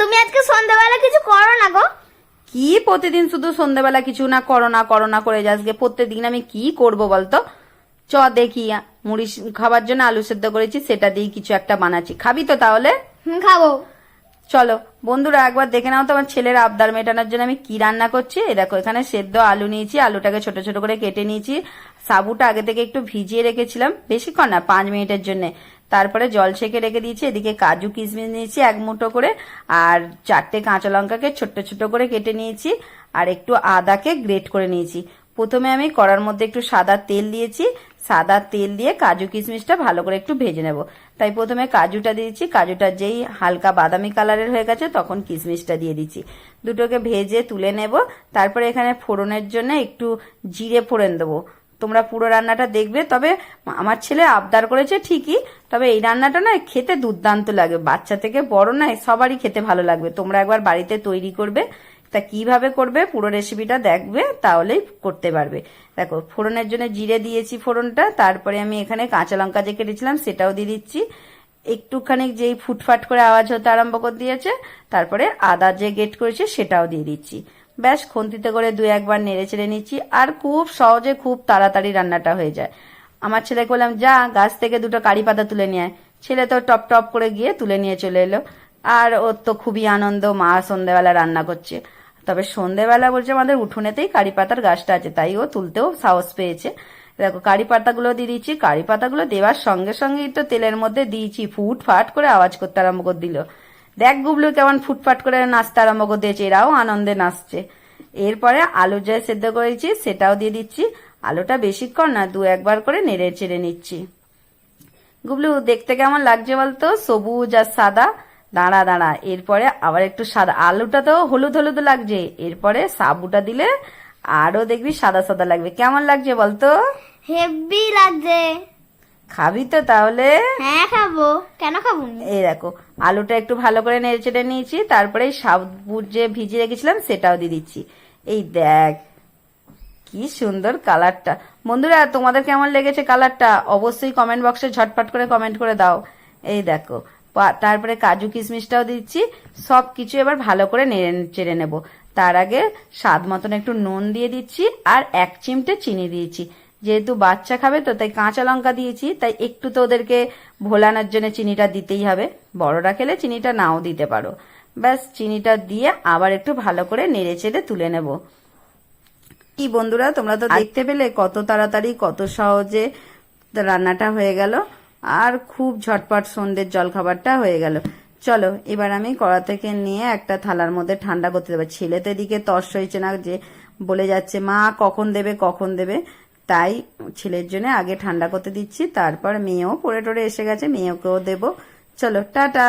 তুমি আজকে সন্ধ্যাবেলা কিছু করো না গো। কি প্রতিদিন শুধু সন্ধ্যাবেলা কিছু না করো না করো না করে যাস গে? প্রত্যেকদিন আমি কি করব বলতো? চ দেখি মুড়ি খাবার জন্য আলু সেদ্ধ করেছি সেটা দিয়ে কিছু একটা বানাচ্ছি। খাবি তো তাহলে? হুম খাব। চলো বন্ধুরা একবার দেখে নাও তো আমার ছেলের আবদার মেটানোর জন্য আমি কি রান্না করছি। দেখো এখানে সেদ্ধ আলু নিয়েছি আলুটাকে ছোট ছোট করে কেটে নিয়েছি। সাবুটা আগে থেকে একটু ভিজিয়ে রেখেছিলাম বেশিক্ষণ না পাঁচ মিনিটের জন্য। তারপরে জল ছেঁকে রেখে দিয়েছি, এদিকে কাজু কিশমিশ নিয়েছি এক মুঠো করে, আর চারটে কাঁচা লঙ্কাকে ছোট্ট ছোট করে কেটে নিয়েছি, আর একটু আদাকে গ্রেট করে নিয়েছি। প্রথমে আমি কড়ার মধ্যে একটু সাদা তেল দিয়েছি, সাদা তেল দিয়ে কাজু কিশমিশটা ভালো করে একটু ভেজে নেব। তাই প্রথমে কাজুটা দিয়েছি, কাজুটা যেই হালকা বাদামি কালারের হয়ে গেছে তখন কিশমিশটা দিয়ে দিচ্ছি। দুটোকে ভেজে তুলে নেব, তারপরে এখানে ফোড়নের জন্য একটু জিরে ফোড়ন দেবো। তোমরা পুরো রান্নাটা দেখবে, তবে আমার ছেলে আবদার করেছে ঠিকই, তবে এই রান্নাটা না খেতে দুর্দান্ত লাগে। বাচ্চা থেকে বড় না সবারই খেতে ভালো লাগবে। তোমরা একবার বাড়িতে তৈরি করবে, তা কীভাবে করবে পুরো রেসিপিটা দেখবে, তাহলেই করতে পারবে। দেখো, ফোড়নের জন্য জিরে দিয়েছি ফোড়নটা, তারপরে আমি এখানে কাঁচা লঙ্কা যে কেটেছিলাম সেটাও দিয়ে দিচ্ছি। একটুখানি যেই ফুটফাট করে আওয়াজ হতে আরম্ভ করে দিয়েছে, তারপরে আদা যে গেট করেছে সেটাও দিয়ে দিচ্ছি। ব্যাস, খন্তিতে করে দু একবার নেড়ে চেড়ে নিচ্ছি আর খুব সহজে খুব তাড়াতাড়ি রান্নাটা হয়ে যায়। আমার ছেলেকে বললাম, যা, গাছ থেকে দুটো কারি পাতা তুলে নিয়ে আয়। ছেলে তো টপ টপ করে গিয়ে তুলে নিয়ে চলে এলো। আর ওর তো খুবই আনন্দ, মা সন্ধেবেলা রান্না করছে। তবে সন্ধেবেলা বলছে, আমাদের উঠোনেতেই কারি পাতার গাছটা আছে। তাই ও তুলতেও সাহস পেয়েছে। দেখো, কারি পাতাগুলো দিয়ে দিচ্ছি। কারি পাতাগুলো দেওয়ার সঙ্গে সঙ্গেই তো তেলের মধ্যে দিয়েছি ফুট ফাট করে আওয়াজ করতে আরম্ভ করে দিল। দেখ গুবলু কেমন ফুটফাট করে নাচতে আরম্ভ করে দিয়েছে এরাও আনন্দে নাচছে। এরপরে আলু যে সেদ্ধ করেছি, সেটাও দিয়ে দিচ্ছি। আলুটা বেশিক্ষণ না, দু একবার করে নেড়ে চেড়ে নিচ্ছি। গুবলু, দেখতে কেমন লাগছে বলতো? সবুজ আর সাদা। দাঁড়া দাঁড়া, এরপরে আবার একটু সাদা। আলুটা তো হলুদ হলুদ লাগছে। এরপরে সাবুটা দিলে আরও দেখবি সাদা সাদা লাগবে। কেমন লাগছে বলতো? হেভি লাগছে। খাবি তো তাহলে? হ্যাঁ খাব। কেন খাব এই দেখো আলুটা একটু ভালো করে নেড়ে চেড়ে নিয়েছি তারপরে সাবুত যে ভিজিয়ে রেখেছিলাম সেটাও দিয়ে দিচ্ছি। এই দেখ কি সুন্দর কালারটা। বন্ধুরা তোমাদের কেমন লেগেছে কালারটা? অবশ্যই কমেন্ট বক্সে ঝটপট করে কমেন্ট করে দাও। এই দেখো তারপরে কাজু কিশমিশটাও দিচ্ছি সব কিছু এবার ভালো করে নেড়ে চেড়ে নেব। তার আগে স্বাদ মতন একটু নুন দিয়ে দিচ্ছি আর এক চিমটে চিনি দিয়েছি। যেহেতু বাচ্চা খাবে তো তাই কাঁচা লঙ্কা দিয়েছি তাই একটু তো ওদেরকে ভোলানোর জন্য চিনিটা দিতেই হবে। বড়রা খেলে চিনিটা নাও দিতে পারো। ব্যাস চিনিটা দিয়ে আবার একটু ভালো করে নেড়ে চেড়ে তুলে নেব। কি বন্ধুরা তোমরা তো দেখতে পেলে কত তাড়াতাড়ি কত সহজে রান্নাটা হয়ে গেল। আর খুব ঝটপট সন্ধ্যের জলখাবারটা হয়ে গেল। চলো এবার আমি কড়া থেকে নিয়ে একটা থালার মধ্যে ঠান্ডা করতে দেবো। ছেলে তো এদিকে তস হয়েছে না যে বলে যাচ্ছে মা কখন দেবে কখন দেবে? তাই ছেলের জন্য আগে ঠান্ডা করতে দিচ্ছি, তারপর মেয়েও পরে টরে এসে গেছে, মেয়েকেও দেবো। চলো, টাটা!